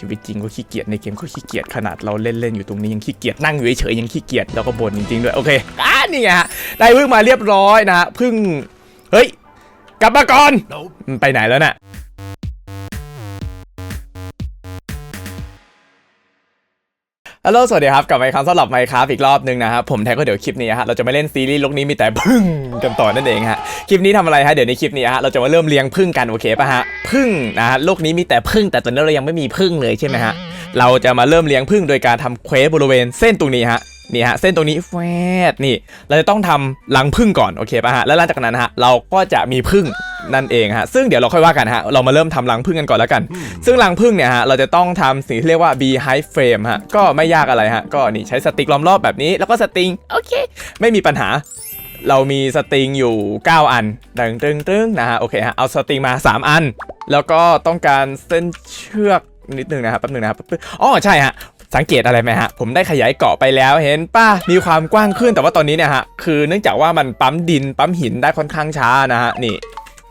ชีวิตจริงก็ขี้เกียจในเกมก็ขี้เกียจขนาดเราเล่นเล่นๆอยู่ตรงนี้ยังขี้เกียจนั่งอยู่เฉยๆยังขี้เกียจแล้วก็บ่นจริงๆด้วยโอเคอ่านี่ไงฮะได้พึ่งมาเรียบร้อยนะฮะพึ่งเฮ้ยกลับมาก่อนมันไปไหนแล้วน่ะ ฮัลโหลสวัสดีครับกลับมาอีกครั้งสำหรับไมค์ครับอีกรอบหนึงนะครับผมแท็ก็เดี๋ยวคลิปนี้ฮะเราจะไม่เล่นซีรีส์โลกนี้มีแต่พึ่งกันต่อนั่นเองฮะคลิปนี้ทำอะไรฮะเดี๋ยวในคลิปนี้ฮะเราจะมาเริ่มเลี้ยงพึ่งกันโอเคป่ะฮะพึ่งนะฮะโลกนี้มีแต่พึ่งแต่ตอนนี้เรายังไม่มีพึ่งเลยใช่ไหมฮะเราจะมาเริ่มเลี้ยงพึ่งโดยการทำเควสบริเวณเส้นตรงนี้ฮะ นี่ฮะเส้นตรงนี้แฟดนี่ เราจะต้องทำรังพึ่งก่อนโอเคป่ะฮะแล้วหลังจากนั้นฮะเราก็จะมีพึ่งนั่นเองฮะซึ่งเดี๋ยวเราค่อยว่ากันฮะเรามาเริ่มทำรังพึ่งกันก่อนแล้วกัน ซึ่งรังพึ่งเนี่ยฮะเราจะต้องทำสิ่งที่เรียกว่า beehive frame ฮะก็ไม่ยากอะไรฮะก็นี่ใช้สติ๊กล้อมรอบแบบนี้แล้วก็สตริงโอเค ไม่มีปัญหาเรามีสตริงอยู่ 9 อันตึงตึงตึงนะฮะ โอเคฮะ เอาสตริงมา 3 อัน แล้วก็ต้องการเส้นเชือกนิดนึงนะครับแป๊บนึงนะครับ อ๋อ ใช่ฮะ สังเกตอะไรไหมฮะ ผมได้ขยายเกาะไปแล้วเห็นป่ะ มีความกว้างขึ้นแต่ว่าตอนนี้เนี่ยฮะ คือเนื่องจากว่ามันปั๊มดินปั๊มหินได้ค่อนข้างช้านะฮะ นี่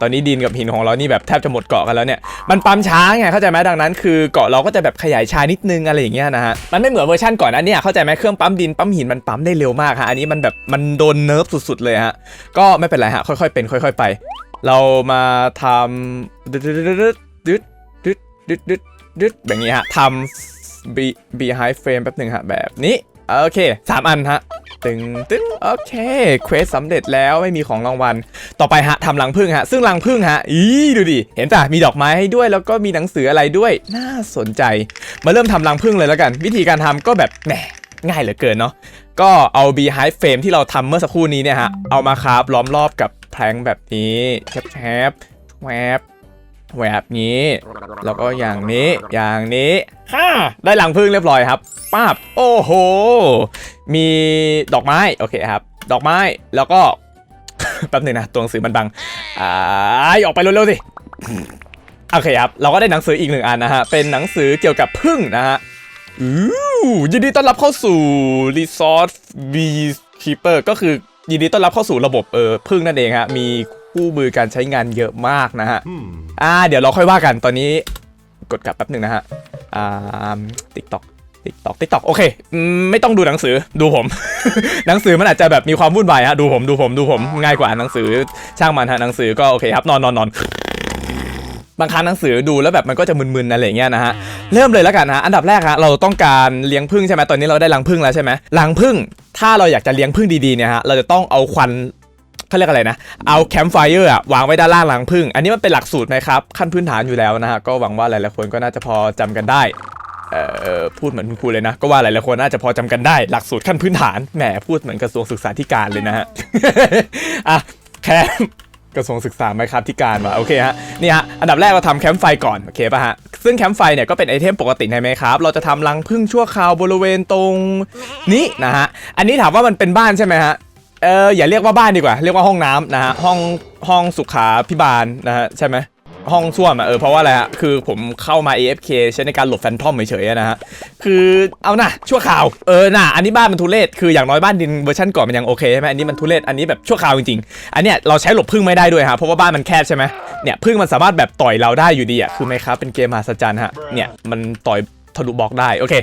ตอนนี้ดินกับหินของเรานี่แบบแทบจะหมดเกาะกันแล้วเนี่ย มันปั๊มช้าไงเข้าใจไหมดังนั้น คือเกาะเราก็จะแบบขยายช้านิดนึงอะไรอย่างเงี้ยนะฮะ มันไม่เหมือนเวอร์ชันก่อนอันเนี้ยเข้าใจไหมเครื่องปั๊มดินปั๊มหินมันปั๊มได้เร็วมากฮะ อันนี้มันแบบมันโดนเนิร์ฟสุดๆเลยฮะ ก็ไม่เป็นไรฮะค่อยๆเป็น ค่อย ๆ ไป เรามาทำดึดดึดดึดดึดดึดดึดแบบนี้ฮะทำ be behind frame แป๊บหนึ่งฮะแบบนี้ โอเคสามอันฮะ ตึงตึงโอเค เควสสำเร็จแล้วไม่มีของรางวัล ต่อไปฮะทำรังพึ่งฮะ ซึ่งรังพึ่งฮะ อีดูดิ เห็นป่ะ มีดอกไม้ให้ด้วย แล้วก็มีหนังสืออะไรด้วย น่าสนใจ มาเริ่มทำรังพึ่งเลยแล้วกัน วิธีการทำก็แบบแหมง่ายเหลือเกินเนาะ ก็เอา beehive frame ที่เราทำเมื่อสักครู่นี้เนี่ยฮะ เอามาคาฟล้อมรอบกับแพลงแบบนี้แชบแชบแวบ แวบนี้ แล้วก็อย่างนี้อย่างนี้ฮ่าได้รังพึ่งเรียบร้อยครับป้าบโอ้โห มีดอกไม้โอเคครับ ดอกไม้แล้วก็แป๊บหนึงนะตัวหนังสือมันบังอ่าออกไปเร็วๆสิโอเคครับ เราก็ได้หนังสืออีกหนึ่งอันนะฮะ เป็นหนังสือเกี่ยวกับพึ่งนะฮะอู้ยินดีต้อนรับเข้าสู่ Resort Beekeeper ก็คือยินดีต้อนรับเข้าสู่ระบบเออพึ่งนั่นเองฮะ มี คู่มือการใช้งานเยอะมากนะฮะ อ่า เดี๋ยวเราค่อยว่ากัน ตอนนี้กดกลับแป๊บหนึ่งนะฮะ อ่าติ๊กต็อกติ๊กต็อกติ๊กต็อกโอเคอืมไม่ต้องดูหนังสือ ดูผม หนังสือมันอาจจะแบบมีความวุ่นวายฮะ ดูผม ดูผม ดูผม ง่ายกว่าหนังสือ ช่างมันฮะ หนังสือก็โอเคครับ นอนนอนนอนบางครั้งหนังสือดูแล้วแบบมันก็จะมึนๆอะไรอย่างเงี้ยนะฮะ เริ่มเลยแล้วกันฮะ อันดับแรกฮะ เราต้องการเลี้ยงผึ้งใช่ไหมตอนนี้เราได้รังผึ้งแล้วใช่ไหมรังผึ้งถ้าเราอยากจะเลี้ยงผึ้งดีๆเนี่ยฮะ เราจะต้องเอาควัน เขาเรียกอะไรนะ เอาแคมป์ไฟเออร์วางไว้ด้านล่างรังผึ้งอันนี้มันเป็นหลักสูตรนะครับขั้นพื้นฐานอยู่แล้วนะฮะก็หวังว่าหลายๆคนก็น่าจะพอจำกันได้พูดเหมือนคุณครูเลยนะ ก็ว่าหลายๆคนน่าจะพอจำกันได้ หลักสูตรขั้นพื้นฐานแหมพูดเหมือนกระทรวงศึกษาธิการเลยนะฮะอะแคมป์กระทรวงศึกษาไหมครับที่การมาโอเคฮะนี่ฮะอันดับแรกเราทำแคมป์ไฟก่อนโอเคป่ะฮะซึ่งแคมป์ไฟเนี่ยก็เป็นไอเทมปกติในไหมครับเราจะทำรังพึ่งชั่วคราวบริเวณตรงนี้นะฮะอันนี้ถามว่ามันเป็นบ้านใช่ไหมฮะ เอออย่าเรียกว่าบ้านดีกว่า เรียกว่าห้องน้ำนะฮะห้องห้องสุขาพิบาลนะฮะใช่ไหมห้องส้วมอะเออเพราะว่าอะไรฮะคือผมเข้ามา AFK ใช้ในการหลบแฟนทอมเฉยๆนะฮะคือเอานะชั่วคราวเออน่ะอันนี้บ้านมันทุเรศคืออย่างน้อยบ้านดินเวอร์ชันก่อนมันยังโอเคใช่ไหมอันนี้มันทุเรศอันนี้แบบชั่วคราวจริงๆอันเนี้ยเราใช้หลบพึ่งไม่ได้ด้วยฮะเพราะว่าบ้านมันแคบใช่ไหมเนี่ยพึ่งมันสามารถแบบต่อยเราได้อยู่ดีอะคือไหมครับเป็นเกมมหัศจรรย์ฮะเนี่ยมันต่อย ทะลุบล็อกได้ โอเค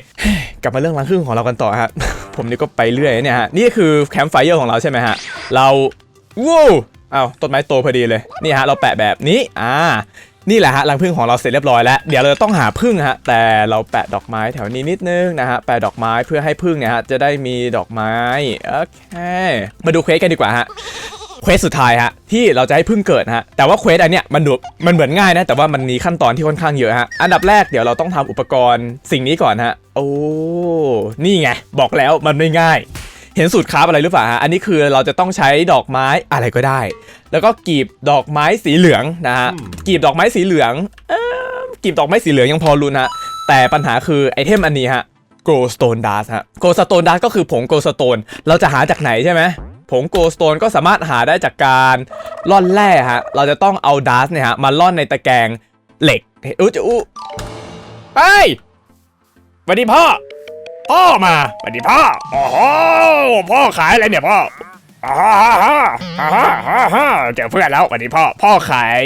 กลับมาเรื่องรังพึ่งของเรากันต่อฮะ ผมนี่ก็ไปเรื่อยเนี่ยฮะ นี่คือแคมป์ไฟเออร์ของเราใช่ไหมฮะ เราว้าวอ้าวต้นไม้โตพอดีเลย นี่ฮะ เราแปะแบบนี้ อ่า นี่แหละฮะรังผึ้งของเราเสร็จเรียบร้อยแล้ว เดี๋ยวเราต้องหาผึ้งฮะ แต่เราแปะดอกไม้แถวนี้นิดนึงนะฮะ แปะดอกไม้เพื่อให้ผึ้งเนี่ยฮะจะได้มีดอกไม้ โอเค มาดูเควสกันดีกว่าฮะ ควสสุดท้ายฮะที่เราจะให้พึ่งเกิดฮะแต่ว่าเควสอันเนี้ยมันดูมันเหมือนง่ายนะแต่ว่ามันมีขั้นตอนที่ค่อนข้างเยอะฮะอันดับแรกเดี๋ยวเราต้องทำอุปกรณ์สิ่งนี้ก่อนฮะโอ้นี่ไงบอกแล้วมันไม่ง่าย เห็นสูตรคราฟอะไรหรือเปล่าฮะอันนี้คือเราจะต้องใช้ดอกไม้อะไรก็ได้ แล้วก็กีบดอกไม้สีเหลืองนะฮะกีบดอกไม้สีเหลืองเอ่อกีบดอกไม้สีเหลืองยังพอรุนฮะแต่ปัญหาคือไอเทมอันนี้ฮะ Gold Stone Dust ฮะ Gold Stone Dust ก็คือผง Gold Stone เราจะหาจากไหนใช่ไหม ผงโกลสโตนก็สามารถหาได้จากการล่อนแร่ฮะ เราจะต้องเอาดัสเนี่ยฮะมาล่อนในตะแกรงเหล็กอู้จะอู้เฮ้ยสวัสดีพ่อ พ่อมาสวัสดีพ่อ โอ้โห พ่อขายอะไรเนี่ยพ่อ ฮ่าฮ่าอ่าฮ่าฮ่าฮ่าเจอเพื่อนแล้ววันนี้พ่อ พ่อขาย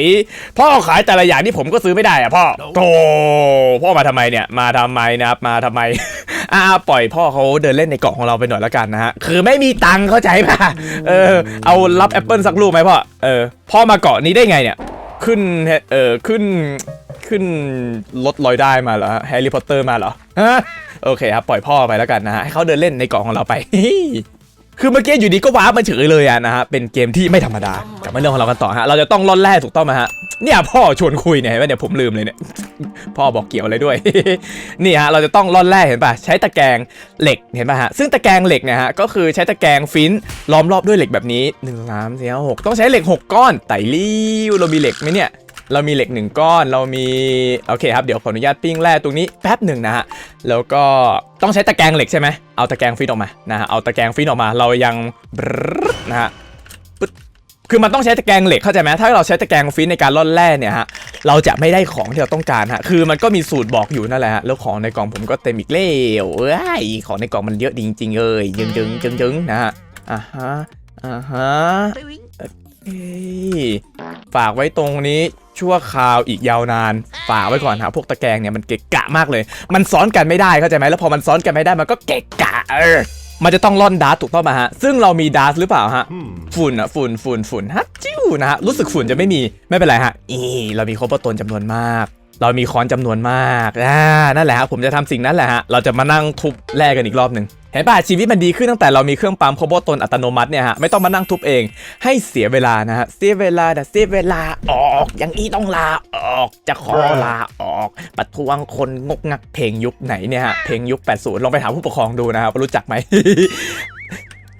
พ่อขายแต่ละอย่างที่ผมก็ซื้อไม่ได้อะพ่อโธ่พ่อมาทำไมเนี่ย มาทำไมนะครับ มาทำไม อ่าปล่อยพ่อเขาเดินเล่นในเกาะของเราไปหน่อยแล้วกันนะฮะ คือไม่มีตังค์เข้าใจป่ะ เออ เอารับแอปเปิลสักลูกไหมพ่อ เออ พ่อมาเกาะนี้ได้ไงเนี่ย ขึ้น เออขึ้น ขึ้นรถลอยได้มาเหรอแฮร์รี่พอตเตอร์มาเหรอ ฮะ โอเคครับ ปล่อยพ่อไปแล้วกันนะฮะ ให้เขาเดินเล่นในเกาะของเราไป คือเมื่อกี้อยู่ดีก็ว้าร์ปมาเฉยเลยอะนะฮะ เป็นเกมที่ไม่ธรรมดา กลับมาเรื่องของเรากันต่อฮะ เราจะต้องล่อนแร่ถูกต้องไหมฮะ เนี่ยพ่อชวนคุยเนี่ยเห็นไหมเนี่ยผมลืมเลยเนี่ย พ่อบอกเกี่ยวอะไรด้วย นี่ฮะ เราจะต้องล่อนแร่เห็นป่ะ ใช้ตะแกรงเหล็กเห็นป่ะฮะ ซึ่งตะแกรงเหล็กเนี่ยฮะ ก็คือใช้ตะแกรงฟินล้อมรอบด้วยเหล็กแบบนี้1 3 4 5 6ต้องใช้เหล็ก6ก้อนไต่ลิ้วเรามีเหล็กไหมเนี่ย เรามีเหล็กหนึ่งก้อนเรามีโอเคครับเดี๋ยวขออนุญาตปิ้งแร่ตรงนี้แป๊บหนึ่งนะฮะแล้วก็ต้องใช้ตะแกรงเหล็กใช่ไหมเอาตะแกรงฟินออกมานะฮะเอาตะแกรงฟินออกมาเรายังนะฮะคือมันต้องใช้ตะแกรงเหล็กเข้าใจไหมถ้าเราใช้ตะแกรงฟินในการล่อนแร่เนี่ยฮะเราจะไม่ได้ของที่เราต้องการฮะคือมันก็มีสูตรบอกอยู่นั่นแหละฮะแล้วของในกล่องผมก็เต็มอีกแล้วเอ้ยของในกล่องมันเยอะจริงๆเอยยึงยึงยึงยึงนะฮะอ่าฮะอ่าฮะ ฝากไว้ตรงนี้ชั่วคราวอีกยาวนาน ฝากไว้ก่อนฮะพวกตะแกรงเนี่ยมันเกะกะมากเลย มันซ้อนกันไม่ได้เข้าใจไหมแล้วพอมันซ้อนกันไม่ได้มันก็เกะกะเออมันจะต้องล่อนดาร์ถูกต้องไหมฮะ ซึ่งเรามีดาร์หรือเปล่าฮะ ฝุ่นอะฝุ่นฝุ่นฝุ่นฮัตจิ้วนะฮะ รู้สึกฝุ่นจะไม่มีไม่เป็นไรฮะ อีเรามีโคบตนจำนวนมาก เรามีค้อนจำนวนมากอ่านั่นแหละฮะผมจะทำสิ่งนั้นแหละฮะ เราจะมานั่งทุบแร่กันอีกรอบหนึ่ง เห็นป่ะชีวิตมันดีขึ้นตั้งแต่เรามีเครื่องปั๊มโคบตนอัตโนมัติเนี่ยฮะไม่ต้องมานั่งทุบเองให้เสียเวลานะฮะเสียเวลาแต่เสียเวลาออกอย่างนี้ต้องลาออกจะขอลาออกประท้วงคนงกงักเพลงยุคไหนเนี่ยฮะเพลงยุค 80 ลองไปถามผู้ปกครองดูนะครับรู้จักไหม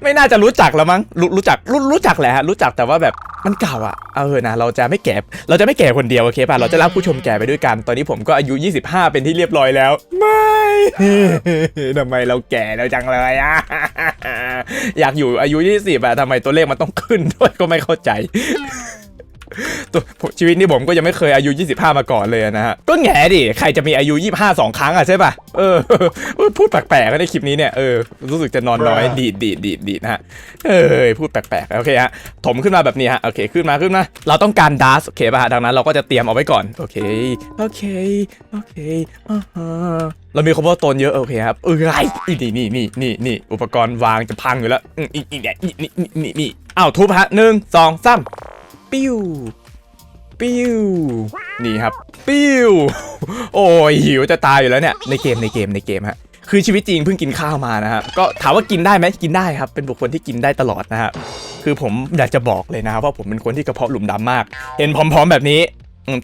ไม่น่าจะรู้จักแล้วมั้งรู้รู้จักรู้รู้จักแหละฮะรู้จักแต่ว่าแบบมันเก่าอะเออนะเราจะไม่แก่เราจะไม่แก่คนเดียวโอเคป่ะเราจะรับผู้ชมแก่ไปด้วยกัน ตอนนี้ผมก็อายุ 25 เป็นที่เรียบร้อยแล้ว ไม่ทำไมเราแก่แล้วจังเลยอะอยากอยู่อายุ 20อะทำไมตัวเลขมันต้องขึ้นด้วยก็ไม่เข้าใจ ตัวชีวิตนี้ผมก็ยังไม่เคยอายุ 25 มาก่อนเลยนะฮะ ก็แง่ดิ ใครจะมีอายุ 25 2 ครั้งอะใช่ป่ะ เออ พูดแปลกๆในคลิปนี้เนี่ย เออ รู้สึกจะนอนน้อย ดีดดีดดีดดีดนะฮะ เออ พูดแปลกๆ โอเคฮะ ถมขึ้นมาแบบนี้ฮะ โอเค ขึ้นมาขึ้นมา เราต้องการดัสโอเคป่ะฮะดังนั้นเราก็จะเตรียมเอาไว้ก่อน โอเค โอเค โอเคอ่าฮะเรามีคอมโบโตนเยอะโอเคครับ เออไรนี่นี่นี่นี่นี่อุปกรณ์วางจะพังอยู่แล้วอืมอีกอีกเนี่ยนี่นี่นี่นี่นี่อ้าวทุบฮะหนึ่งสองสาม ปิ้วปิ้วนี่ครับ ปิ้วโอ้ยหิวจะตายอยู่แล้วเนี่ยในเกมในเกมในเกมฮะคือชีวิตจริงเพิ่งกินข้าวมานะครับก็ถามว่ากินได้ไหมกินได้ครับ เป็นบุคคลที่กินได้ตลอดนะฮะคือผมอยากจะบอกเลยนะครับว่าผมเป็นคนที่กระเพาะหลุมดำมาก เห็นผอมๆแบบนี้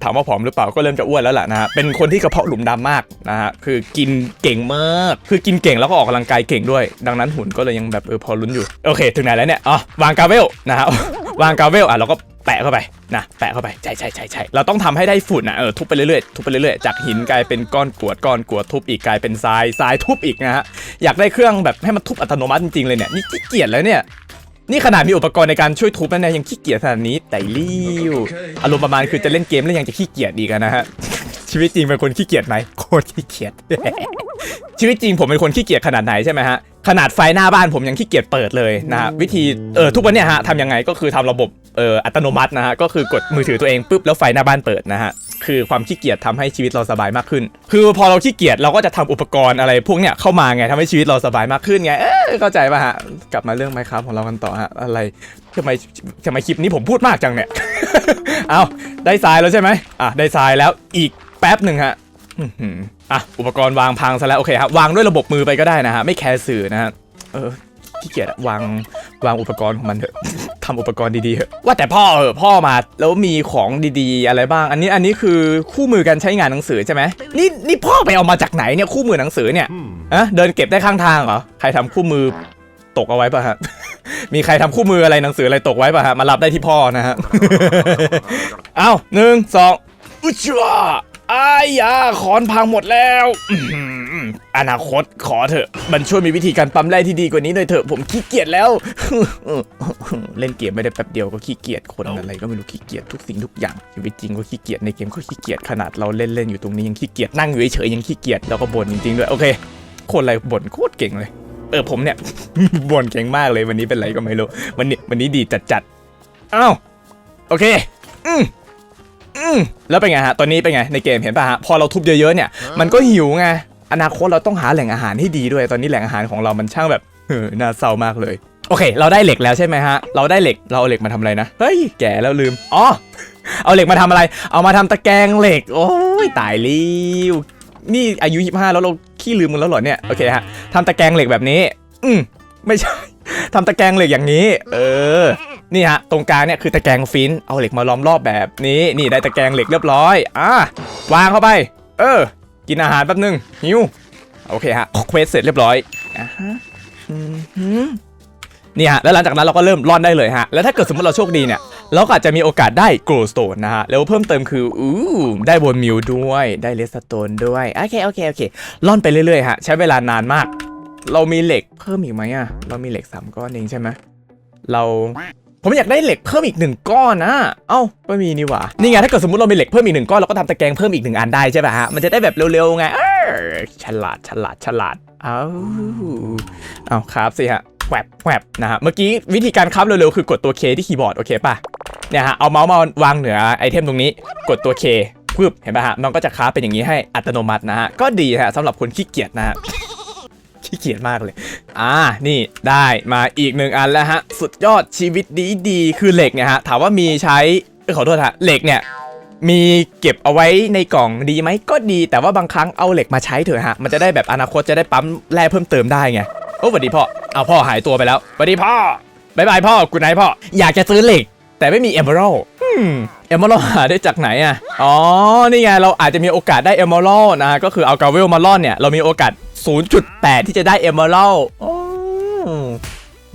ถามว่าผอมหรือเปล่าก็เริ่มจะอ้วนแล้วล่ะนะฮะเป็นคนที่กระเพาะหลุมดำมากนะฮะคือกินเก่งมาก คือกินเก่งแล้วก็ออกกำลังกายเก่งด้วย ดังนั้นหุ่นก็เลยยังแบบเออพอลุ้นอยู่โอเค ถึงไหนแล้วเนี่ยอ๋อวางกาเวลนะฮะวางกาเวลอะเราก็ แปะเข้าไปนะแปะเข้าไปใช่ใช่ใช่ใช่เราต้องทำให้ได้ฝุ่นนะเออทุบไปเรื่อยๆทุบไปเรื่อยๆจากหินกลายเป็นก้อนกวดก้อนกวดทุบอีกกลายเป็นทรายทรายทุบอีกนะฮะอยากได้เครื่องแบบให้มันทุบอัตโนมัติจริงๆเลยเนี่ยนี่ขี้เกียจแล้วเนี่ยนี่ขนาดมีอุปกรณ์ในการช่วยทุบแล้วเนี่ยยังขี้เกียจขนาดนี้แต่ลิ้วอารมณ์ประมาณคือจะเล่นเกมแล้วยังจะขี้เกียจอีกนะฮะ ชีวิตจริงเป็นคนขี้เกียจไหมโคตรขี้เกียจ ชีวิตจริงผมเป็นคนขี้เกียจขนาดไหนใช่ไหมฮะขนาดไฟหน้าบ้านผมยังขี้เกียจเปิดเลยนะฮะวิธีเออทุกวันเนี่ยฮะทำยังไงก็คือทำระบบเอออัตโนมัตินะฮะก็คือกดมือถือตัวเองปุ๊บแล้วไฟหน้าบ้านเปิดนะฮะคือความขี้เกียจทำให้ชีวิตเราสบายมากขึ้น คือพอเราขี้เกียจเราก็จะทำอุปกรณ์อะไรพวกเนี้ยเข้ามาไงทำให้ชีวิตเราสบายมากขึ้นไงเออเข้าใจป่ะฮะกลับมาเรื่องไมครับของเรากันต่อฮะอะไรทำไมทำไมคลิปนี้ผมพูดมากจังเนี่ย เอาได้ทรายแล้วใช่ไหมอะได้ทรายแล้วอีก แป๊บหนึ่งฮะอื้อหืออะอุปกรณ์วางพังซะแล้วโอเคครับวางด้วยระบบมือไปก็ได้นะฮะไม่แคร์สื่อนะฮะเออขี้เกียจอะวางวางอุปกรณ์ของมันเถอะทำอุปกรณ์ดีๆเถอะว่าแต่พ่อเออพ่อมาแล้วมีของดีๆ อะไรบ้าง อันนี้อันนี้คือคู่มือการใช้งานหนังสือใช่ไหมนี่นี่พ่อไปเอามาจากไหนเนี่ยคู่มือหนังสือเนี่ยอะเดินเก็บได้ข้างทางเหรอใครทำคู่มือตกเอาไว้ป่ะฮะมีใครทำคู่มืออะไรหนังสืออะไรตกไว้ป่ะฮะมารับได้ที่พ่อนะฮะเอ้าหนึ่งสองอุจจา อายาขอนพังหมดแล้วอนาคตขอเถอะ มันช่วยมีวิธีการปั๊มแร่ที่ดีกว่านี้หน่อยเถอะ ผมขี้เกียจแล้ว เล่นเกมไม่ได้แป๊บเดียวก็ขี้เกียจคนอะไรก็ไม่รู้ขี้เกียจทุกสิ่งทุกอย่างชีวิตจริงก็ขี้เกียจในเกมก็ขี้เกียจขนาดเราเล่นเล่นๆอยู่ตรงนี้ยังขี้เกียจนั่งอยู่เฉยยังขี้เกียจแล้วก็บ่นจริงๆด้วยโอเคคนอะไรบ่นโคตรเก่งเลย เออผมเนี่ยบ่นเก่งมากเลยวันนี้เป็นไรก็ไม่รู้วันนี้วันนี้ดีจัดจัดอ้าวโอเค อืมอืม แล้วเป็นไงฮะ ตอนนี้เป็นไงในเกมเห็นป่ะฮะ พอเราทุบเยอะๆเนี่ย มันก็หิวไง อนาคตเราต้องหาแหล่งอาหารที่ดีด้วย ตอนนี้แหล่งอาหารของเรามันช่างแบบเออน่าเศร้ามากเลย โอเค เราได้เหล็กแล้วใช่ไหมฮะ เราได้เหล็ก เราเอาเหล็กมาทำอะไรนะ เฮ้ย แก่แล้วลืม อ๋อ เอาเหล็กมาทำอะไร เอามาทำตะแกรงเหล็ก โอ้ยตายลิ้วนี่อายุ 25 แล้วเราขี้ลืมกันแล้วเหรอเนี่ย โอเคฮะทำตะแกรงเหล็กแบบนี้ อืมไม่ใช่ทำตะแกรงเหล็กอย่างนี้ เออ นี่ฮะตรงกลางเนี่ยคือตะแกรงฟินเอาเหล็กมาล้อมรอบแบบนี้นี่ได้ตะแกรงเหล็กเรียบร้อยอะวางเข้าไป เออ กินอาหารแป๊บนึงหิวโอเคฮะเควสเสร็จเรียบร้อยอะฮะนี่ฮะแล้วหลังจากนั้นเราก็เริ่มร่อนได้เลยฮะ แล้วถ้าเกิดสมมติเราโชคดีเนี่ย เราก็อาจจะมีโอกาสได้โกลสโตนนะฮะ แล้วเพิ่มเติมคืออู้ได้บนมิวด้วยได้เลสโตนด้วย โอเค โอเค โอเคร่อนไปเรื่อยๆฮะ ใช้เวลานานมาก เรามีเหล็กเพิ่มอีกไหมอะเรามีเหล็กสามก้อนเองใช่ไหมเรา ผมอยากได้เหล็กเพิ่มอีกหนึ่งก้อนนะ เอ้าไม่มีนี่หว่า นี่ไงถ้าเกิดสมมติเรามีเหล็กเพิ่มอีกหนึ่งก้อนเราก็ทำตะแกรงเพิ่มอีกหนึ่งอันได้ใช่ป่ะฮะ มันจะได้แบบเร็วๆไงฉลาดฉลาดฉลาด เอ้า เอาครับสิฮะแหวบแหวบนะฮะ เมื่อกี้วิธีการครับเร็วๆคือกดตัว K ที่คีย์บอร์ดโอเคป่ะ เนี่ยฮะเอาเมาส์มาวางเหนือไอเทมตรงนี้ กดตัว K ปึ๊บเห็นป่ะฮะมันก็จะค้าเป็นอย่างนี้ให้อัตโนมัตินะฮะ ก็ดีฮะสำหรับคนขี้เกียจนะฮะ ขี้เกียจมากเลย อ่า นี่ได้มาอีกหนึ่งอันแล้วฮะ สุดยอดชีวิตดีดีคือเหล็กเนี่ยฮะ ถามว่ามีใช้เอ้ขอโทษฮะ เหล็กเนี่ยมีเก็บเอาไว้ในกล่องดีไหมก็ดี แต่ว่าบางครั้งเอาเหล็กมาใช้เถอะฮะ มันจะได้แบบอนาคตจะได้ปั๊มแร่เพิ่มเติมได้ไง โอ้สวัสดีพ่อ เอาพ่อหายตัวไปแล้วสวัสดีพ่อบายบายพ่อกูไหนพ่อ อยากจะซื้อเหล็ก แต่ไม่มีเอ e เ a อรัลเอ e เ a อรัลหาได้จากไหนอะ อ๋อ นี่ไงเราอาจจะมีโอกาสได้เอเ a อรัลนะ ก็คือเอากาเวลมาล่อนเนี่ย เรามีโอกาส 0.8 ที่จะได้เอเ a อรัล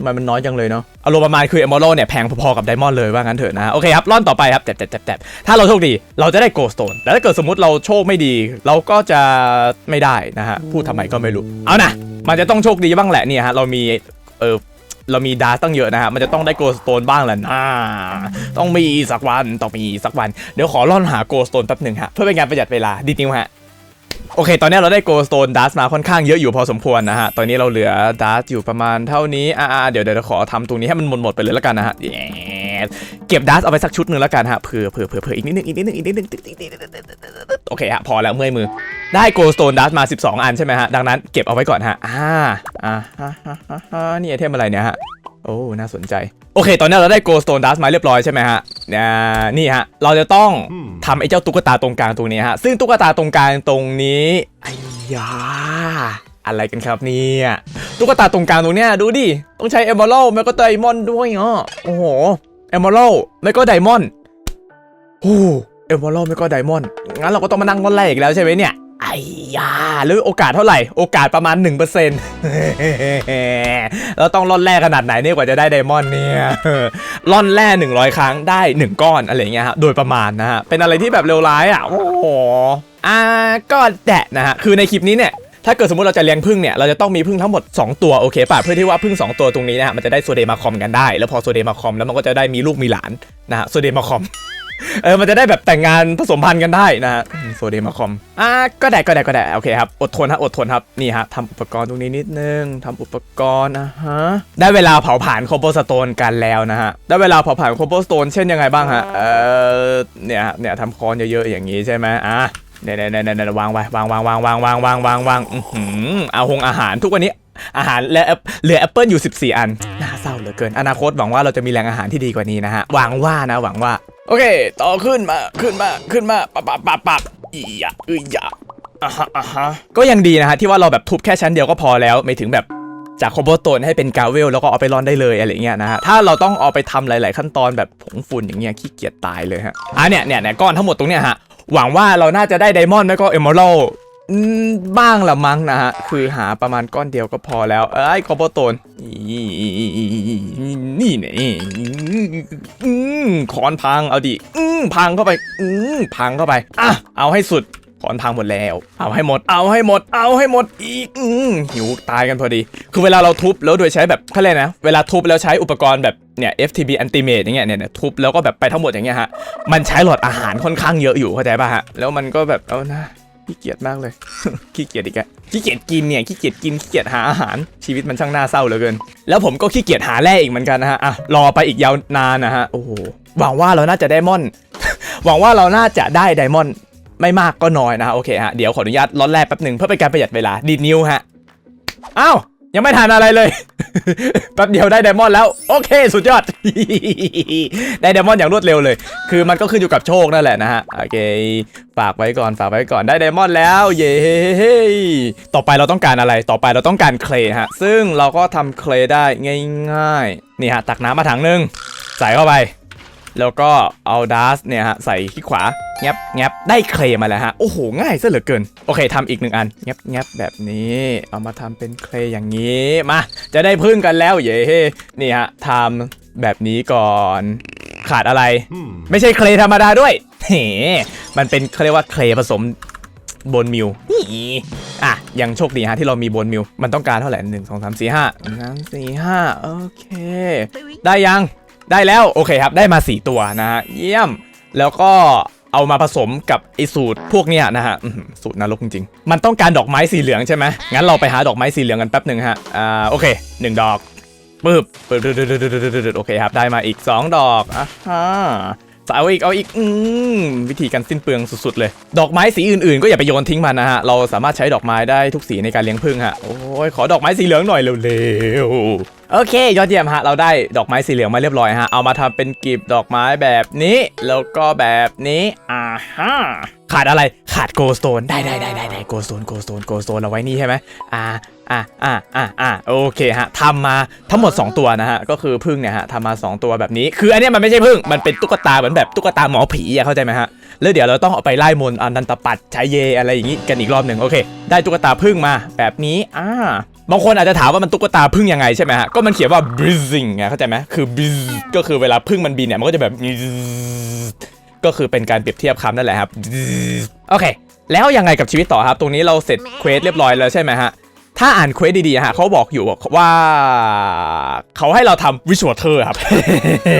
มันมันน้อยจังเลยเนาะอารมณ์ประมาณคือเอ e เ a อรัลเนี่ยแพงพอๆกับไดมอนด์เลยว่างั้นเถอะนะ โอเคครับล่อนต่อไปครับแตบแตบแตบถ้าเราโชคดีเราจะได้โกลสโตนแต่ถ้าเกิดสมมติเราโชคไม่ดี เราก็จะไม่ได้นะฮะ พูดทำไมก็ไม่รู้ เอานะ มันจะต้องโชคดีบ้างแหละเนี่ยฮะ เรามีเออเรามีดาร์ตั้งเยอะนะฮะ มันจะต้องได้โกลสโตนบ้างแหละนะต้องมีสักวันต้องมีสักวัน เดี๋ยวขอล่อนหาโกลสโตนแป๊บหนึ่งฮะ เพื่อเป็นการประหยัดเวลาดีจริงไหมฮะ โอเค ตอนนี้เราได้โกลสโตนดัสมาค่อนข้างเยอะอยู่พอสมควรนะฮะ ตอนนี้เราเหลือดัสอยู่ประมาณเท่านี้ อ่าเดี๋ยวเดี๋ยวขอทำตรงนี้ให้มันหมดหมดไปเลยแล้วกันนะฮะ Yes เก็บดัสเอาไปสักชุดหนึ่งแล้วกันฮะเผื่อเผื่อเผื่อเผื่ออีกนิดนึงอีกนิดนึงอีกนิดนึงโอเคฮะพอแล้วเมื่อยมือ ได้โกลสโตนดัสมา 12 อันใช่ไหมฮะ ดังนั้นเก็บเอาไว้ก่อนฮะอ่าอ่าฮะฮะฮะฮะนี่ไอเทมอะไรเนี่ยฮะโอ้น่าสนใจ โอเค ตอนนี้เราได้โกลสโตนดัสมาเรียบร้อยใช่ไหมฮะอ่านี่ฮะ เราจะต้องทำไอ้เจ้าตุ๊กตาตรงกลางตรงนี้ฮะ ซึ่งตุ๊กตาตรงกลางตรงนี้ไอ้ยาอะไรกันครับเนี่ยตุ๊กตาตรงกลางตรงเนี้ยดูดิ ต้องใช้เอมเบอรัลแล้วก็ไดมอนด์ด้วยอะโอ้โห เอมเบอรัลแล้วก็ไดมอนด์โอ้เอมเบอรัลแล้วก็ไดมอนด์งั้นเราก็ต้องมานั่งก้อนแรกอีกแล้วใช่ไหมเนี่ยไอ้ยาหรือโอกาสเท่าไหร่ โอกาสประมาณ 1%แล้วต้องร่อนแร่ขนาดไหนเนี่ยกว่าจะได้ไดมอนด์เนี่ยร่อนแร่100 ครั้งได้ 1 ก้อนอะไรอย่างเงี้ยฮะโดยประมาณนะฮะเป็นอะไรที่แบบเลวร้ายอะโอ้โหอ่าก็แดะนะฮะคือในคลิปนี้เนี่ย ถ้าเกิดสมมติเราจะเลี้ยงพึ่งเนี่ยเราจะต้องมีพึ่งทั้งหมด 2 ตัวโอเคป่ะเพื่อที่ว่าพึ่ง 2 ตัวตรงนี้นะฮะมันจะได้โซเดมาคอมกันได้ แล้วพอโซเดมาคอมแล้วมันก็จะได้มีลูกมีหลานนะฮะโซเดมาคอมเออมันจะได้แบบแต่งงานผสมพันธุ์กันได้นะฮะโซเดมาคอมอะก็ได้ก็ได้ก็ได้โอเคครับอดทนฮะอดทนครับนี่ฮะทำอุปกรณ์ตรงนี้นิดนึงทำอุปกรณ์นะฮะได้เวลาเผาผลาญโคโบสโตนกันแล้วนะฮะได้เวลาเผาผลาญโคโบสโตนเช่นยังไงบ้างฮะเออเนี่ยเนี่ยทำคอนเยอะๆอย่างนี้ใช่ไหมอะ เนี่ยเนี่ยเนี่ยวางไว้วางวางวางวางวางวางวางวางอือหือเอาหงอาหารทุกวันนี้อาหารเหลือเหลือแอปเปิลอยู่ 14 อัน น่าเศร้าเหลือเกิน อนาคตหวังว่าเราจะมีแหล่งอาหารที่ดีกว่านี้นะฮะ หวังว่านะ หวังว่า โอเค ต่อขึ้นมา ขึ้นมา ขึ้นมา ปับปับปับปับอียะอียะอะฮะอะฮะ ก็ยังดีนะฮะ ที่ว่าเราแบบทุบแค่ชั้นเดียวก็พอแล้ว ไม่ถึงแบบจากโคโบโตนให้เป็นกาเวลแล้วก็เอาไปร่อนได้เลยอะไรเงี้ยนะฮะ ถ้าเราต้องเอาไปทำหลาย ๆ ขั้นตอนแบบผงฝุ่นอย่างเงี้ยขี้เกียจตายเลยฮะ อะเนี่ยเนี่ยเนี่ยก้อนทั้งหมดตรงเนี้ยฮะ หวังว่าเราน่าจะได้ไดมอนด์ไม่ก็เอมเมอรัลบ้างละมั้งนะฮะ คือหาประมาณก้อนเดียวก็พอแล้ว เอ้ยคอโบโตน นี่เนี่ยคอนพังเอาดิพังเข้าไปพังเข้าไป อะ เอาให้สุด คอนพังหมดแล้ว เอาให้หมด เอาให้หมด เอาให้หมดอีกอืหิวตายกันพอดี คือเวลาเราทุบแล้วโดยใช้แบบเขาเรียกนะ เวลาทุบแล้วใช้อุปกรณ์แบบเนี่ย FTB Ultimate อย่างเงี้ยเนี่ยเนี่ยทุบแล้วก็แบบไปทั้งหมดอย่างเงี้ยฮะ มันใช้หลอดอาหารค่อนข้างเยอะอยู่เข้าใจป่ะฮะ แล้วมันก็แบบเอานะขี้เกียจมากเลย ขี้เกียจอีกอะขี้เกียจกินเนี่ย ขี้เกียจกิน ขี้เกียจหาอาหาร ชีวิตมันช่างน่าเศร้าเหลือเกิน แล้วผมก็ขี้เกียจหาแร่อีกเหมือนกันนะฮะ อะ รอไปอีกยาวนานนะฮะ โอ้โห หวังว่าเราน่าจะได้มอน หวังว่าเราน่าจะได้ไดมอนด์ ไม่มากก็น้อยนะฮะโอเคฮะเดี๋ยวขออนุญาตล็อตแรกแป๊บหนึ่งเพื่อเป็นการประหยัดเวลาดีดนิ้วฮะอ้าวยังไม่ทานอะไรเลย แป๊บเดียวได้ไดมอนด์แล้ว โอเค สุดยอด ได้ไดมอนด์อย่างรวดเร็วเลย คือมันก็ขึ้นอยู่กับโชคนั่นแหละนะฮะ โอเค ฝากไว้ก่อน ฝากไว้ก่อน ได้ไดมอนด์แล้ว เย้ ต่อไปเราต้องการอะไร ต่อไปเราต้องการเคลฮะ ซึ่งเราก็ทำเคลได้ง่าย ๆ นี่ฮะ ตักน้ำมาถังหนึ่งใส่เข้าไป แล้วก็เอาดัสเนี่ยฮะใส่ที่ขวาแงบแงบได้เคลมมาแล้วฮะ โอ้โห ง่ายซะเหลือเกิน โอเคทำอีกหนึ่งอันแงบแงบแบบนี้ เอามาทำเป็นเคลอย่างนี้ มา จะได้พึ่งกันแล้วเย้นี่ฮะทำแบบนี้ก่อนขาดอะไร ไม่ใช่เคลธรรมดาด้วยเฮ้มันเป็นเขาเรียกว่าเคลผสมบนมิวนี่อะ ยังโชคดีฮะที่เรามีบนมิว มันต้องการเท่าไหร่หนึ่งสองสามสี่ห้าหนึ่งสามสี่ห้าโอเค ได้ยัง ได้แล้วโอเคครับได้มา 4 ตัวนะฮะเยี่ยมแล้วก็เอามาผสมกับไอสูตรพวกเนี้ยนะฮะสูตรนรกจริงๆมันต้องการดอกไม้สีเหลืองใช่ไหมงั้นเราไปหาดอกไม้สีเหลืองกันแป๊บหนึ่งฮะอ่าโอเคหนึ่งดอกปึ๊บปึ๊บโอเคครับได้มาอีก 2 ดอกอะฮะเอาอีกเอาอีกอืมวิธีการสิ้นเปลืองสุดๆเลย ดอกไม้สีอื่นๆ ก็อย่าไปโยนทิ้งมันนะฮะ เราสามารถใช้ดอกไม้ได้ทุกสีในการเลี้ยงผึ้งฮะ โอ้ยขอดอกไม้สีเหลืองหน่อยเร็วๆ โอเค ยอดเยี่ยมฮะ เราได้ดอกไม้สีเหลืองมาเรียบร้อยฮะ เอามาทำเป็นกลีบดอกไม้แบบนี้ แล้วก็แบบนี้อ่าฮะขาดอะไรขาดโกสโตนได้ได้ได้ได้ได้โกสโตนโกสโตนโกสโตนเอาไว้นี่ใช่ไหมอ่าอ่าอ่าอ่าอ่าโอเคฮะทำมาทั้งหมด 2 ตัวนะฮะก็คือพึ่งเนี่ยฮะทำมา 2 ตัวแบบนี้ คืออันนี้มันไม่ใช่พึ่งมันเป็นตุ๊กตาเหมือนแบบตุ๊กตาหมอผีอะเข้าใจไหมฮะแล้วเดี๋ยวเราต้องเอาไปไล่มนอนันตปัดชายเยอะไรอย่างงี้กันอีกรอบหนึ่งโอเค ได้ตุ๊กตาพึ่งมาแบบนี้อ่า บางคนอาจจะถามว่ามันตุ๊กตาพึ่งยังไงใช่ไหมฮะ ก็มันเขียนว่า buzzing ไงเข้าใจไหมคือ buzz ก็คือเวลาพึ่งมันบินเนี่ย มันก็จะแบบ ก็คือเป็นการเปรียบเทียบคำนั่นแหละครับ โอเค แล้วยังไงกับชีวิตต่อครับ ตรงนี้เราเสร็จเควสเรียบร้อยแล้วใช่ไหมฮะ ถ้าอ่านเควสดีๆฮะเขาบอกอยู่ว่าเขาให้เราทำวิชวอเตอร์ครับ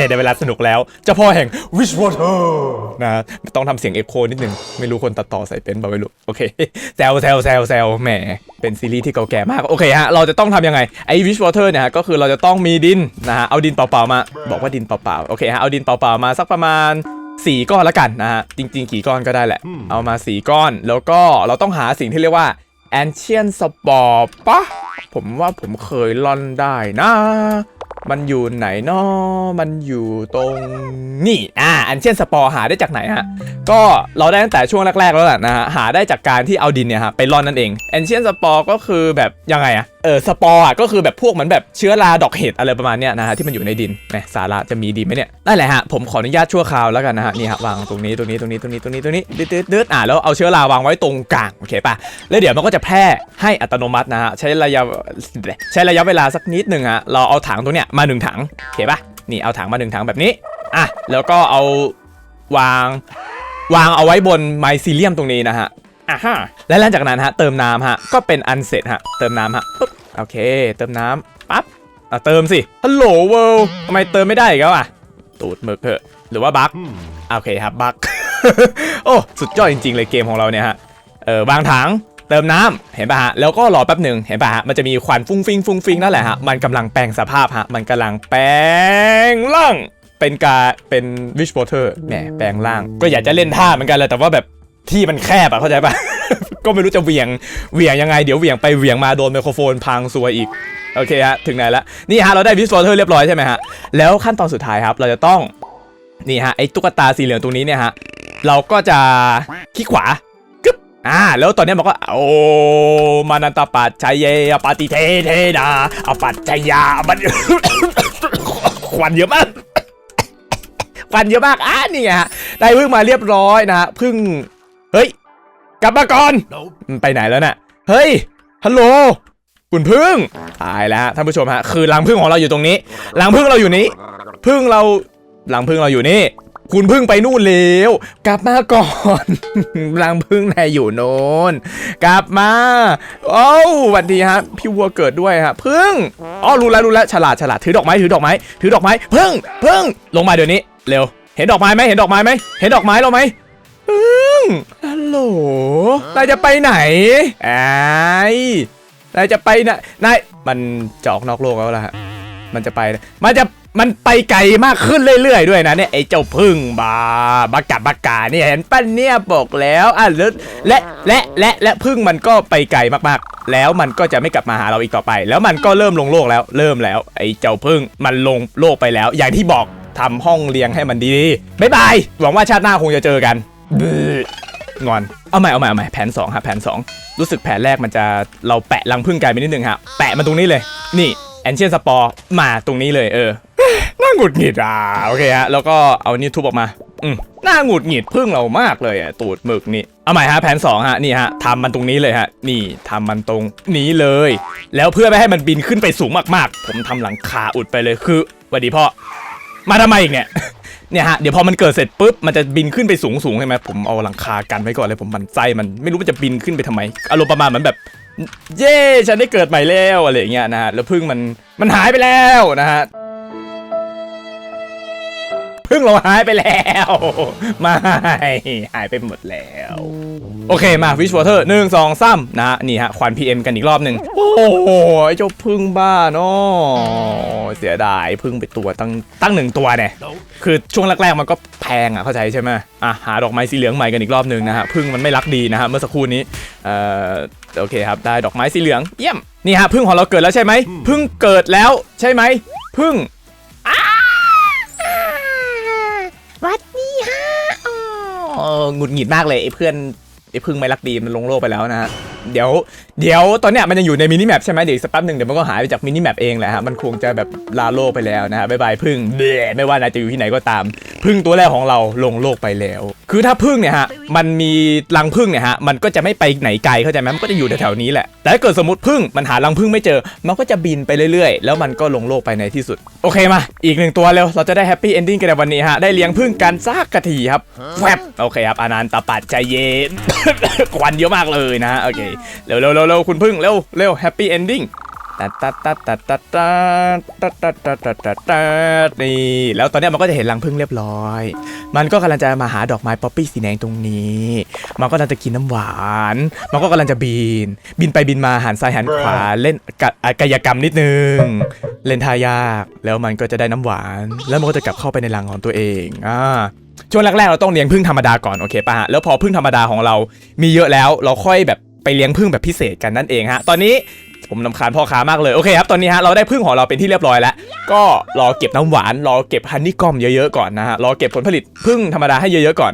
ในเวลาสนุกแล้วเจ้าพ่อแห่งวิชวอเตอร์นะต้องทำเสียงเอ็กโคนิดนึง ไม่รู้คนตัดต่อใส่เป็นเปล่าไม่รู้โอเคแซวแซวแซวแซวแหมเป็นซีรีส์ที่เก่าแก่มาก โอเคฮะ เราจะต้องทำยังไง ไอ้วิชวอเตอร์เนี่ยฮะ ก็คือเราจะต้องมีดินนะฮะ เอาดินเปล่าๆมา บอกว่าดินเปล่าๆ โอเคฮะ เอาดินเปล่าๆมาสักประมาณสี่ก้อนละกันนะฮะ จริงๆกี่ก้อนก็ได้แหละ เอามาสี่ก้อน แล้วก็เราต้องหาสิ่งที่เรียกว่า แอนเชียนสปอปปะผมว่าผมเคยล่อนได้นะ มันอยู่ไหนเนาะมันอยู่ตรงนี่อ่า ancient spore หาได้จากไหนฮะ ก็เราได้ตั้งแต่ช่วงแรก ๆ แล้วแหละนะฮะ หาได้จากการที่เอาดินเนี่ยฮะไปร่อนนั่นเอง ancient spore ก็คือแบบยังไงอะเออ spore อะก็คือแบบพวกเหมือนแบบเชื้อราดอกเห็ดอะไรประมาณเนี้ยนะฮะที่มันอยู่ในดินแหมสาระจะมีดีไหมเนี่ยนั่นแหละฮะผมขออนุญาตชั่วคราวแล้วกันนะฮะนี่ฮะวางตรงนี้ตรงนี้ตรงนี้ตรงนี้ตรงนี้ตรงนี้ดืดดืดๆอ่าแล้วเอาเชื้อราวางไว้ตรงกลางโอเคป่ะแล้วเดี๋ยวมันก็จะแพร่ให้อัตโนมัตินะฮะใช้ระยะใช้ระยะเวลาสักนิดหนึ่งฮะเราเอาถังตรงเนี้ยมาหนึ่งถังโอเคป่ะนี่เอาถังมาหนึ่งถังแบบนี้อะแล้วก็เอาวางวางเอาไว้บนไมซีเลียมตรงนี้นะฮะอ่าฮะและหลังจากนั้นฮะเติมน้ำฮะก็เป็นอันเสร็จฮะเติมน้ำฮะปึ๊บโอเค เติมน้ำปั๊บอะเติมสิฮัลโหลเวิลด์ทำไมเติมไม่ได้อีกแล้วอะตูดหมึกเถอะหรือว่าบั๊กโอเคครับบั๊กโอ้สุดยอดจริง ๆ เลยเกมของเราเนี่ยฮะเออวางถัง เติมน้ำเห็นป่ะฮะแล้วก็รอแป๊บหนึ่งเห็นป่ะฮะมันจะมีควันฟุ้งฟิงฟุ้งฟิงนั่นแหละฮะมันกำลังแปลงสภาพฮะมันกำลังแปลงร่างเป็นกาเป็นวิชวอเตอร์แหมแปลงร่าง ก็อยากจะเล่นท่าเหมือนกันเลยแต่ว่าแบบที่มันแคบอะเข้าใจปะก็ไม่รู้จะเหวี่ยงเหวี่ยงยังไงเดี๋ยวเหวี่ยงไปเหวี่ยงมาโดนไมโครโฟนพังซวยอีกโอเคฮะถึงไหนแล้วนี่ฮะเราได้วิชวอเตอร์เรียบร้อยใช่ไหมฮะแล้วขั้นตอนสุดท้ายครับเราจะต้องนี่ฮะไอ้ตุ๊กตาสีเหลืองตรงนี้เนี่ยฮะเราก็จะคลิกขวา อ่าแล้วตอนเนี้ยมันก็โอ้มานันตปัจชัยเยอปาติเทเทนาอปัจจยามันควันเยอะมากควันเยอะมากอะนี่ไงฮะได้พึ่งมาเรียบร้อยนะฮะพึ่งเฮ้ยกลับมาก่อนมันไปไหนแล้วน่ะเฮ้ยฮัลโหลคุณพึ่งตายแล้วฮะท่านผู้ชมฮะคือรังพึ่งของเราอยู่ตรงนี้รังพึ่งเราอยู่นี้พึ่งเรารังพึ่งเราอยู่นี่ คุณพึ่งไปนู่นแล้วกลับมาก่อนรังพึ่งนายอยู่โน่นกลับมา โอ้วสวัสดีฮะ พี่วัวเกิดด้วยฮะพึ่งอ๋อรู้แล้วรู้แล้วฉลาดฉลาดถือดอกไม้ถือดอกไม้ถือดอกไม้พึ่งพึ่งลงมาเดี๋ยวนี้เร็ว เห็นดอกไม้ไหมเห็นดอกไม้ไหมเห็นดอกไม้เราไหมพึ่งฮัลโหลนายจะไปไหนไอ้ยนายจะไปไหนนายมันจะออกนอกโลกแล้วล่ะฮะมันจะไปมันจะ มันไปไกลมากขึ้นเรื่อยๆด้วยนะเนี่ยไอ้เจ้าพึ่งบาบักกะบักกาเนี่ยเห็นป้ะเนี่ยบอกแล้วอะแล้วและและและและพึ่งมันก็ไปไกลมากๆ แล้วมันก็จะไม่กลับมาหาเราอีกต่อไป แล้วมันก็เริ่มลงโลกแล้ว เริ่มแล้ว ไอ้เจ้าพึ่งมันลงโลกไปแล้ว อย่างที่บอกทำห้องเรียงให้มันดีๆบ๊ายบายหวังว่าชาติหน้าคงจะเจอกันบื้องอน เอาใหม่เอาใหม่เอาใหม่แผน2ครับแผน 2 รู้สึกแผนแรกมันจะเราแปะรังพึ่งไกลไปนิดนึงฮะแปะมันตรงนี้เลย นี่ แอนเชียนสปอร์มาตรงนี้เลยเออ น่าหงุดหงิดอะโอเคฮะแล้วก็เอานี่ทุบออกมา อืมน่าหงุดหงิดพึ่งเรามากเลยอะตูดหมึกนี่เอาใหม่ฮะแผน2ฮะนี่ฮะทำมันตรงนี้เลยฮะนี่ทำมันตรงนี้เลย แล้วเพื่อไม่ให้มันบินขึ้นไปสูงมากๆ ผมทำหลังคาอุดไปเลยคือหวัสดีพ่อมาทำไมอีกเนี่ยเนี่ยฮะเดี๋ยวพอมันเกิดเสร็จปุ๊บมันจะบินขึ้นไปสูงสูงใช่ไหมผมเอาหลังคากันไว้ก่อนเลยผมมันไส้มันไม่รู้มันจะบินขึ้นไปทำไมอารมณ์ประมาณเหมือนแบบ เย้ฉันได้เกิดใหม่แล้วอะไรอย่างเงี้ยนะฮะแล้วพึ่งมันมันหายไปแล้วนะฮะพึ่งเราหายไปแล้วไม่หายไปหมดแล้ว โอเคมาวิชวอเตอร์หนึ่งสองสามนะฮะนี่ฮะ ควัน PM กันอีกรอบหนึ่งโอ้โหไอ้เจ้าพึ่งบ้าเนาะเสียดายพึ่งไปตัวตั้งตั้งหนึ่งตัวเนี่ยคือช่วงแรกๆมันก็แพงอะเข้าใจใช่ไหมอะหาดอกไม้สีเหลืองใหม่กันอีกรอบหนึ่งนะฮะพึ่งมันไม่รักดีนะฮะเมื่อสักครู่นี้เอ่อ โอเคครับ ได้ดอกไม้สีเหลือง เยี่ยม นี่ฮะพึ่งของเราเกิดแล้วใช่ไหมพึ่งเกิดแล้วใช่ไหมพึ่งวัดดีฮะเออหงุดหงิดมากเลยไอ้เพื่อนไอ้พึ่งไม่รักดีมันลงโลกไปแล้วนะฮะเดี๋ยวเดี๋ยวตอนเนี้ยมันยังอยู่ในมินิแมปใช่ไหมเดี๋ยวอีกสักแป๊บหนึ่งเดี๋ยวมันก็หายไปจากมินิแมปเองแหละฮะมันคงจะแบบลาโลกไปแล้วนะฮะบายบายพึ่งเบ้ไม่ว่านายจะอยู่ที่ไหนก็ตาม พึ่งตัวแรกของเราลงโลกไปแล้ว คือถ้าพึ่งเนี่ยฮะมันมีรังพึ่งเนี่ยฮะมันก็จะไม่ไปไหนไกลเข้าใจไหมมันก็จะอยู่แถวๆนี้แหละแต่ถ้าเกิดสมมติพึ่งมันหารังพึ่งไม่เจอ มันก็จะบินไปเรื่อยๆ แล้วมันก็ลงโลกไปในที่สุด โอเคมา อีกหนึ่งตัวเร็วเราจะได้แฮปปี้เอนดิ้งกันในวันนี้ฮะได้เลี้ยงพึ่งกันซากกะทีครับแฟบโอเคครับอนันตปัดใจเย็นควันเยอะมากเลยนะฮะโอเคเร็วเร็วเร็วเร็วคุณพึ่งเร็วเร็วแฮปปี้เอนดิ้ง ตัดตัดตัดตัดตัดตัดตัดตัดตัดตัดตัดตัดนี่แล้วตอนนี้มันก็จะเห็นรังพึ่งเรียบร้อย มันก็กำลังจะมาหาดอกไม้ป๊อปปี้สีแดงตรงนี้ มันก็กำลังจะกินน้ำหวาน มันก็กำลังจะบิน บินไปบินมาหันซ้ายหันขวาเล่นกะอะกายกรรมนิดนึง เล่นทายากแล้วมันก็จะได้น้ำหวาน แล้วมันก็จะกลับเข้าไปในรังของตัวเองอ่าช่วงแรกๆเราต้องเลี้ยงพึ่งธรรมดาก่อนโอเคป่ะฮะแล้วพอพึ่งธรรมดาของเรา มีเยอะแล้วเราค่อยแบบไปเลี้ยงพึ่งแบบพิเศษกันนั่นเองฮะ ตอนนี้ ผมนำคาญพ่อค้ามากเลย โอเคครับ ตอนนี้ฮะเราได้พึ่งของเราเป็นที่เรียบร้อยแล้ว ก็รอเก็บน้ำหวาน รอเก็บฮันนี่กอมเยอะๆก่อนนะฮะ รอเก็บผลผลิตพึ่งธรรมดาให้เยอะๆก่อน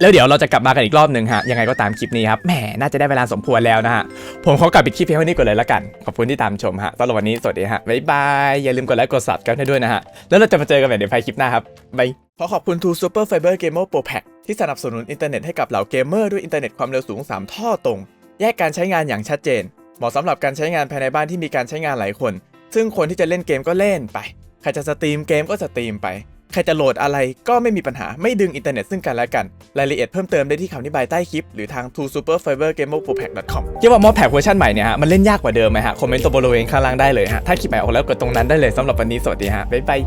แล้วเดี๋ยวเราจะกลับมากันอีกรอบหนึ่งฮะ ยังไงก็ตามคลิปนี้ครับ แหม น่าจะได้เวลาสมควรแล้วนะฮะ ผมขอกลับปิดคลิปเพียงเท่านี้ก่อนเลยละกัน ขอบคุณที่ตามชมฮะสำหรับวันนี้ สวัสดีฮะ บ๊ายบาย อย่าลืมกดไลค์ กด subscribe กันให้ด้วยนะฮะ แล้วเราจะมาเจอกันใหม่ในไฟคลิปหน้าครับบายขอขอบคุณ True Super Fiber Gamer Pro Pack ที่สนับสนุนอินเทอร์เน็ตให้กับเหล่าเกมเมอร์ด้วยอินเทอร์เน็ตความเร็วสูง 3 ท่อตรง แยกการใช้งานอย่างชัดเจน เหมาะสำหรับการใช้งานภายในบ้านที่มีการใช้งานหลายคน ซึ่งคนที่จะเล่นเกมก็เล่นไป ใครจะสตรีมเกมก็สตรีมไป ใครจะโหลดอะไรก็ไม่มีปัญหา ไม่ดึงอินเทอร์เน็ตซึ่งกันและกัน รายละเอียดเพิ่มเติมได้ที่คำอธิบายใต้คลิป หรือทาง True Super Fiber Gamer Pro Pack com เกี่ยวกับมอดแพ็กเวอร์ชันใหม่เนี่ยฮะ มันเล่นยากกว่าเดิมไหมฮะ คอมเมนต์ตัวบริเวณข้างล่างได้เลยฮะ ถ้าคลิปใหม่ออกแล้วกดตรงนั้นได้เลยสำหรับวันนี้สวัสดีฮะบ๊ายบาย